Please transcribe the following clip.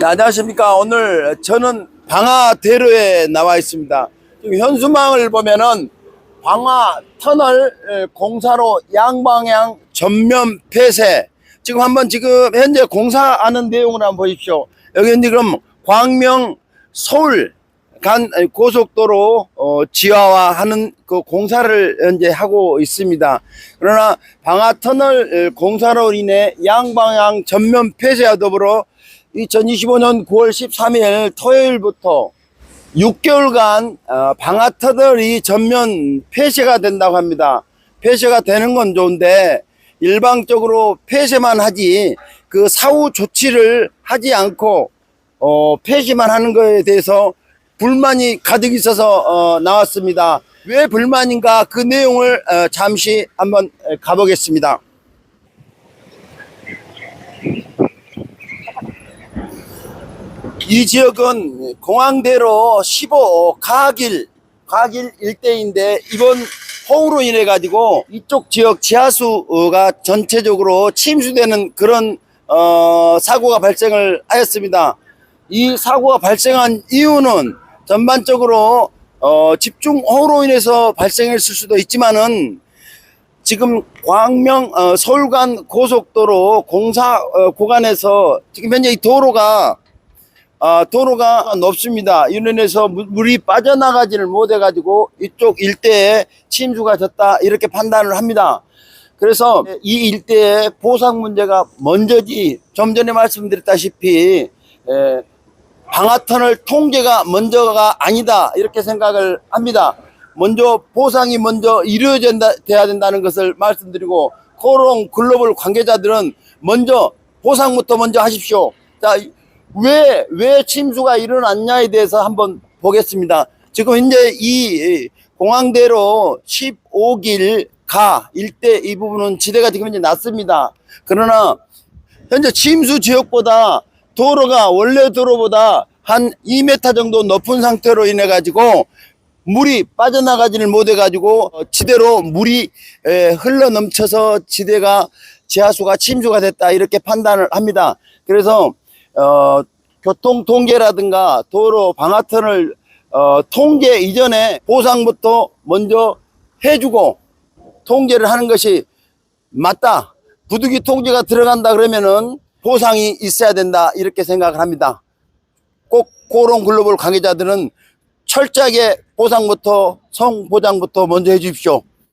네, 안녕하십니까. 오늘 저는 방화대로에 나와 있습니다. 현수막을 보면은 방화 터널 에, 공사로 양방향 전면 폐쇄. 지금 한번 지금 현재 공사하는 내용을 한번 보십시오. 여기 지금 광명 서울 간 고속도로 어, 지하화하는 그 공사를 현재 하고 있습니다. 그러나 방화 터널 공사로 인해 양방향 전면 폐쇄와 더불어 2025년 9월 13일 토요일부터 6개월간 어, 방화 터널이 전면 폐쇄가 된다고 합니다. 폐쇄가 되는 건 좋은데 일방적으로 폐쇄만 하지 그 사후 조치를 하지 않고 어, 폐쇄만 하는 거에 대해서 불만이 가득 있어서 어, 나왔습니다. 왜 불만인가 그 내용을 어, 잠시 한번 에, 가보겠습니다. 이 지역은 공항대로 15 가길 가길 일대인데 이번 호우로 인해 가지고 이쪽 지역 지하수가 전체적으로 침수되는 그런 어, 사고가 발생을 하였습니다. 이 사고가 발생한 이유는 전반적으로 어, 집중 호우로 인해서 발생했을 수도 있지만은 지금 광명 어, 서울간 고속도로 공사 어, 구간에서 지금 현재 이 도로가 아, 도로가 높습니다. 물- 물이 빠져나가지를 못해가지고 이쪽 일대에 침수가 졌다 이렇게 판단을 합니다. 그래서 이 일대에 보상 문제가 먼저지 좀 전에 말씀드렸다시피 에, 방화터널 통제가 먼저가 아니다 이렇게 생각을 합니다. 먼저 보상이 먼저 이루어져야 된다는 것을 말씀드리고 코롱 글로벌 관계자들은 먼저 보상부터 먼저 하십시오. 자, 왜, 왜 침수가 일어났냐에 대해서 한번 보겠습니다. 지금 현재 이 공항대로 15길 가 일대 이 부분은 지대가 지금 현재 낮습니다. 그러나 현재 침수 지역보다 도로가 원래 도로보다 한 2m 정도 높은 상태로 인해 가지고 물이 빠져나가지를 못해 가지고 지대로 물이 에, 흘러 넘쳐서 지대가 지하수가 침수가 됐다 이렇게 판단을 합니다. 그래서 어, 교통 통계라든가 도로 방화턴을 어, 통계 이전에 보상부터 먼저 해주고 통제를 하는 것이 맞다. 부득이 통제가 들어간다 그러면은 보상이 있어야 된다 이렇게 생각을 합니다. 꼭 코롱 글로벌 관계자들은 철저하게 보상부터 성보장부터 먼저 해 주십시오.